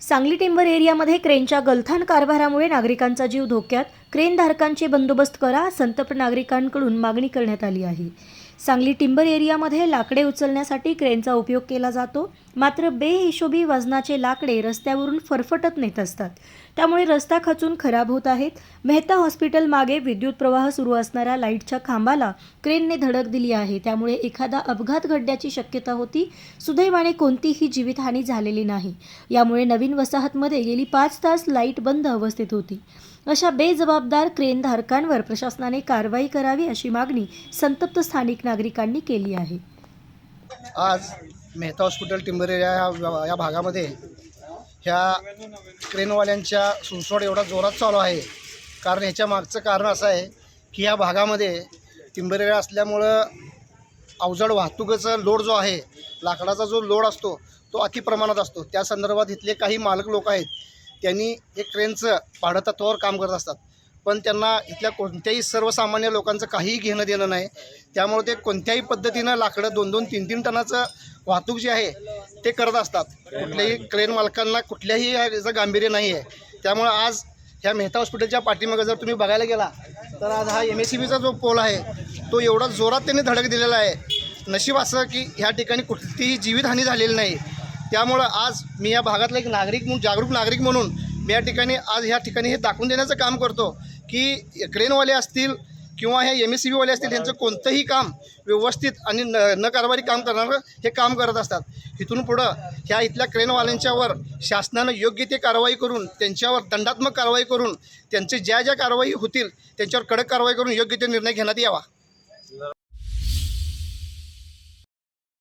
Sangli timber एरियामध्ये क्रेनच्या गलथान कारभारामुळे नागरिकांचा जीव धोक्यात. क्रेनधारकांचे बंदोबस्त करा संतप्त नागरिकांकडून मागणी करण्यात आली आहे. सांगली टिंबर एरियामध्ये लाकडे उचलण्यासाठी क्रेनचा उपयोग केला जातो. मात्र बेहिशोबी वजनाचे लाकडे रस्त्यावरून फरफटत नेत असतात. त्यामुळे रस्ता खचून खराब होत आहेत. मेहता हॉस्पिटल मागे विद्युत प्रवाह सुरू असणाऱ्या लाईटच्या खांबाला क्रेनने धडक दिली आहे. त्यामुळे एखादा अपघात घडण्याची शक्यता होती. सुदैवाने कोणतीही जीवितहानी झालेली नाही. यामुळे नवीन वसाहतमध्ये गेली पाच तास लाइट बंद अवस्थेत होती. अशा बेजबाबदार क्रेन धारकांवर प्रशासनाने कारवाई करावी अशी मागणी संतप्त स्थानिक नागरिकांनी केली आहे. आज मेहता हॉस्पिटल टिंबरे या या भागामध्ये ह्या क्रेनवाल्यांच्या सुळसोड एवढा जोरात चालू आहे. कारण ह्याच्या मागचं कारण असं आहे की या भागामध्ये टिंबरेळा असल्यामुळं अवजड वाहतुकीचा लोड जो आहे लाकडाचा जो लोड असतो तो अति प्रमाणात असतो. त्या संदर्भात इथले काही मालक लोक आहेत त्यांनी एक ट्रेनचं भाडं तत्वावर काम करत असतात. पण त्यांना इथल्या कोणत्याही सर्वसामान्य लोकांचं काहीही घेणं देणं नाही. त्यामुळे ते कोणत्याही पद्धतीनं लाकडं दोन दोन तीन तीन टनाचं वाहतूक जी आहे ते करत असतात. कुठल्याही क्रेन मालकांना कुठल्याही याचं गांभीर्य नाही आहे त्यामुळं आज ह्या मेहता हॉस्पिटलच्या पाठीमागं जर तुम्ही बघायला गेला तर आज हा एम एस सी बीचा जो पोल आहे तो एवढा जोरात त्यांनी धडक दिलेला आहे. नशीब असं की ह्या ठिकाणी कुठलीही जीवितहानी झालेली नाही. त्यामुळं आज मी या भागातला एक नागरिक म्हणून जागरूक नागरिक म्हणून मी या ठिकाणी आज ह्या ठिकाणी हे दाखवून देण्याचं काम करतो की क्रेनवाले असतील किंवा हे एम एस सी बीवाले असतील यांचं कोणतंही काम व्यवस्थित आणि न न कारभारी काम करणारं हे काम करत असतात. इथून पुढं ह्या इथल्या क्रेनवाल्यांच्यावर शासनानं योग्य ते कारवाई करून त्यांच्यावर दंडात्मक कारवाई करून त्यांचे ज्या ज्या कारवाई होतील त्यांच्यावर कडक कारवाई करून योग्य ते निर्णय घेण्यात यावा.